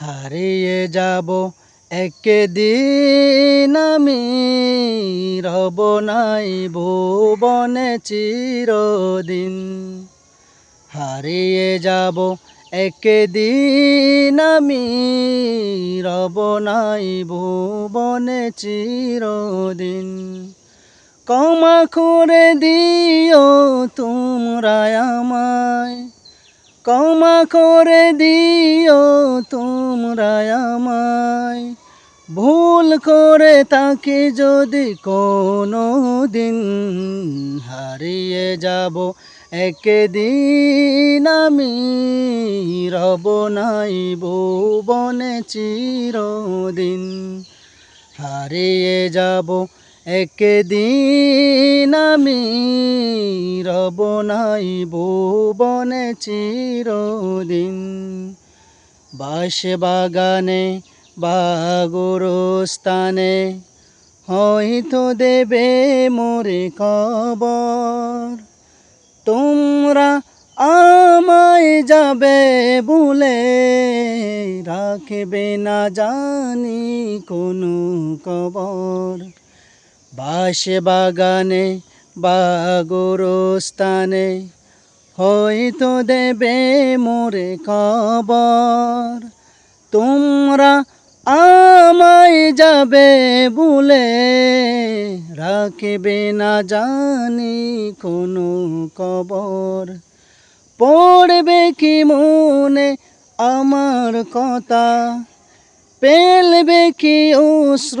হারিয়ে যাব একদিন আমি। রব নাই ভুবনে চিরদিন। হারিয়ে যাব একদিন আমি। রব নাই ভুবনে চিরদিন। ক্ষমা করে দিও তোমরা আমায়। ক্ষমা করে দিও তোমরা আমায়। ভুল করে তাকে যদি কোনো দিন হারিয়ে যাব, একদিন আমি রব নাই ভুবনে চিরদিন। হারিয়ে যাব, একদিন আমি রব নাই ভুবনে চিরদিন। বাসে বাগানে, বাগরস্থানে হয়তো দেবে মোরে কবর। তোমরা আমায় যাবে বলে রাখবে না জানি কোনো কবর। বাসে বাগানে বাগরস্থানে হয়তো দেবে মোরে কবর তোমরা আমায় যাবে বলে রাখবে না জানি কোনো কবর পড়বে কি মনে আমার কথা? পেলবে কি অশ্র